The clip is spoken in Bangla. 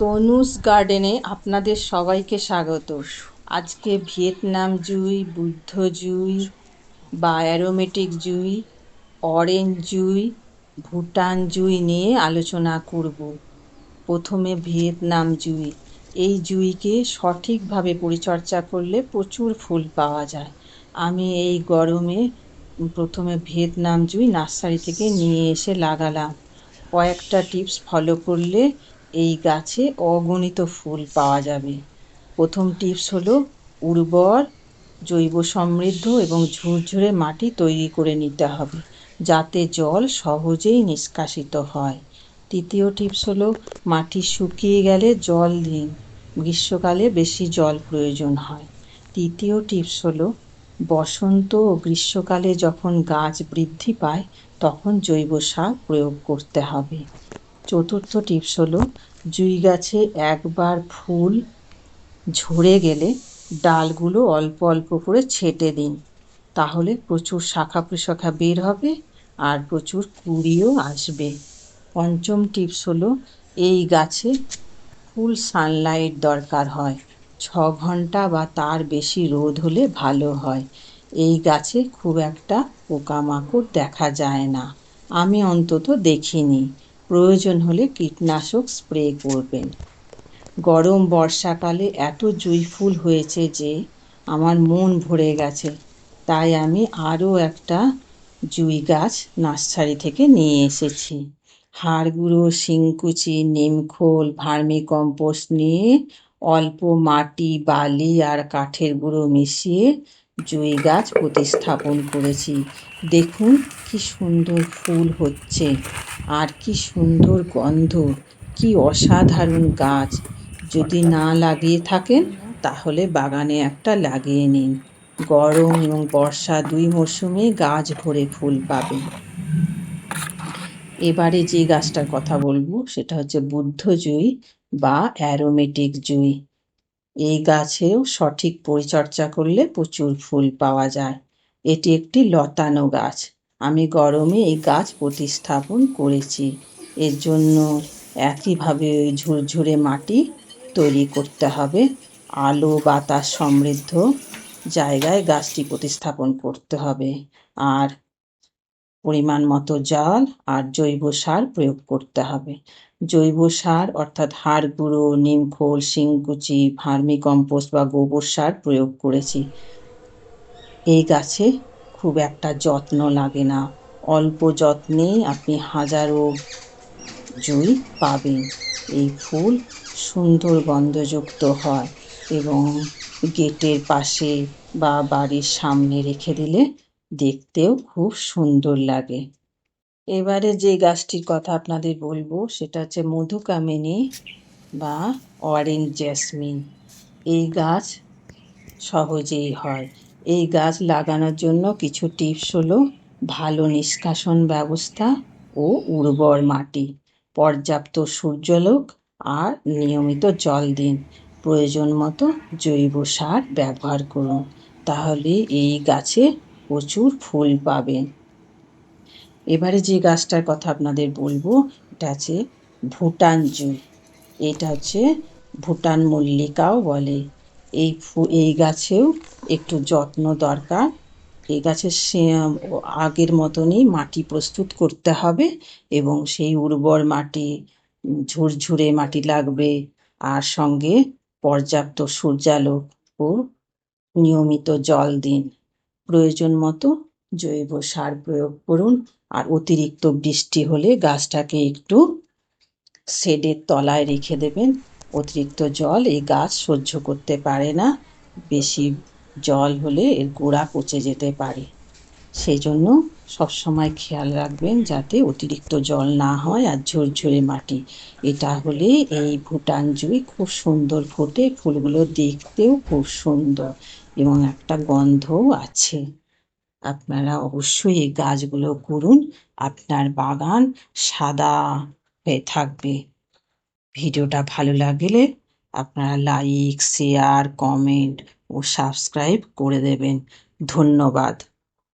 তনুস গার্ডেনে আপনাদের সবাইকে স্বাগত। আজকে ভিয়েতনাম জুই, বুদ্ধ জুই বা অ্যারোমেটিক জুই, অরেঞ্জ জুই, ভুটান জুই নিয়ে আলোচনা করব। প্রথমে ভিয়েতনাম জুই। এই জুইকে সঠিকভাবে পরিচর্যা করলে প্রচুর ফুল পাওয়া যায়। আমি এই গরমে প্রথমে ভিয়েতনাম জুই নার্সারি থেকে নিয়ে এসে লাগালাম। কয়েকটা টিপস ফলো করলে এই গাছে অগণিত ফুল পাওয়া যাবে। প্রথম টিপস হলো, উর্বর, জৈব সমৃদ্ধ এবং ঝুরঝুরে মাটি তৈরি করে নিতে হবে, যাতে জল সহজেই নিষ্কাশিত হয়। তৃতীয় টিপস হলো, মাটি শুকিয়ে গেলে জল দিন, গ্রীষ্মকালে বেশি জল প্রয়োজন হয়। তৃতীয় টিপস হলো, বসন্ত ও গ্রীষ্মকালে যখন গাছ বৃদ্ধি পায়, তখন জৈব সার প্রয়োগ করতে হবে। চতুর্থ টিপস হলো, জুই গাছে একবার ফুল ঝরে গেলে ডালগুলো অল্প অল্প করে ছেটে দিন। তাহলে প্রচুর শাখা প্রশাখা বের হবে আর প্রচুর কুড়িও আসবে। পঞ্চম টিপস হলো, এই গাছে ফুল সানলাইট দরকার হয়। ছ ঘণ্টা বা তার বেশি রোদ হলে ভালো হয়। এই গাছে খুব একটা পোকামাকড় দেখা যায় না। আমি অন্তত দেখিনি। প্রয়োজন হলে কীটনাশক স্প্রে করবেন। গরম বর্ষাকালে এত জুঁই ফুল হয়েছে যে আমার মন ভরে গেছে। তাই আমি আরও একটা জুঁই গাছ নার্সারি থেকে নিয়ে এসেছি। হাড় গুঁড়ো শিংকুচি, নিমখোল ভার্মি কম্পোস্ট নিয়ে অল্প মাটি, বালি আর কাঠের গুঁড়ো মিশিয়ে জুঁই গাছ প্রতিস্থাপন করেছি। দেখুন কি সুন্দর ফুল হচ্ছে আর কি সুন্দর গন্ধ, কি অসাধারণ গাছ। যদি না লাগিয়ে থাকেন, তাহলে বাগানে একটা লাগিয়ে নিন। গরম এবং বর্ষা দুই মরশুমে গাছ ভরে ফুল পাবেন। এবারে যে গাছটার কথা বলব, সেটা হচ্ছে বুদ্ধ জুই বা অ্যারোমেটিক জুই। এই গাছেও সঠিক পরিচর্যা করলে প্রচুর ফুল পাওয়া যায়। এটি একটি লতানো গাছ। আমি গরমে এই গাছ প্রতিস্থাপন করেছি। এর জন্য একইভাবে ওই ঝুরঝুরে মাটি তৈরি করতে হবে। আলো, বাতাস সমৃদ্ধ জায়গায় গাছটি প্রতিস্থাপন করতে হবে। আর পরিমাণ মতো জল আর জৈব সার প্রয়োগ করতে হবে। জৈব সার অর্থাৎ হাড় গুঁড়ো নিমখোল শিংকুচি, ভার্মি কম্পোস্ট বা গোবর সার প্রয়োগ করেছি। এই গাছে খুব একটা যত্ন লাগে না। অল্প যত্নে আপনি হাজারো জুই পাবেন। এই ফুল সুন্দর গন্ধযুক্ত হয় এবং গেটের পাশে বা বাড়ির সামনে রেখে দিলে দেখতেও খুব সুন্দর লাগে। এবারে যে গাছটির কথা আপনাদের বলব, সেটা হচ্ছে মধুকামিনী বা অরেঞ্জ জ্যাসমিন। এই গাছ সহজেই হয়। এই গাছ লাগানোর জন্য কিছু টিপস হলো, ভালো নিষ্কাশন ব্যবস্থা ও উর্বর মাটি, পর্যাপ্ত সূর্যলোক আর নিয়মিত জল দিন। প্রয়োজন মতো জৈব সার ব্যবহার করুন। তাহলে এই গাছে প্রচুর ফুল পাবেন এবারে যে গাছটার কথা আপনাদের বলব, এটা আছে ভুটান জুই এটা হচ্ছে ভুটান মল্লিকাও বলে। এই ফু, এই গাছেও একটু যত্ন দরকার। এই গাছের সে, আগের মতনই মাটি প্রস্তুত করতে হবে এবং সেই উর্বর মাটি, ঝুরঝুরে মাটি লাগবে। আর সঙ্গে পর্যাপ্ত সূর্যালোক ও নিয়মিত জল দিন। প্রয়োজন মতো জৈব সার প্রয়োগ করুন। আর অতিরিক্ত বৃষ্টি হলে গাছটাকে একটু শেডের তলায় রেখে দেবেন। অতিরিক্ত জল এই গাছ সহ্য করতে পারে না। বেশি জল হলে এর গোড়া পচে যেতে পারে। সেই জন্য সবসময় খেয়াল রাখবেন যাতে অতিরিক্ত জল না হয় আর ঝরঝরে মাটি। এটা হলে এই ভুটান জুই খুব সুন্দর ফোটে, ফুলগুলো দেখতেও খুব সুন্দর এবং একটা গন্ধও আছে। আপনারা অবশ্যই এই গাছগুলো করুন, আপনার বাগান সাদা হয়ে থাকবে। ভিডিওটা ভালো লাগলে আপনারা লাইক, শেয়ার, কমেন্ট ও সাবস্ক্রাইব করে দেবেন। ধন্যবাদ।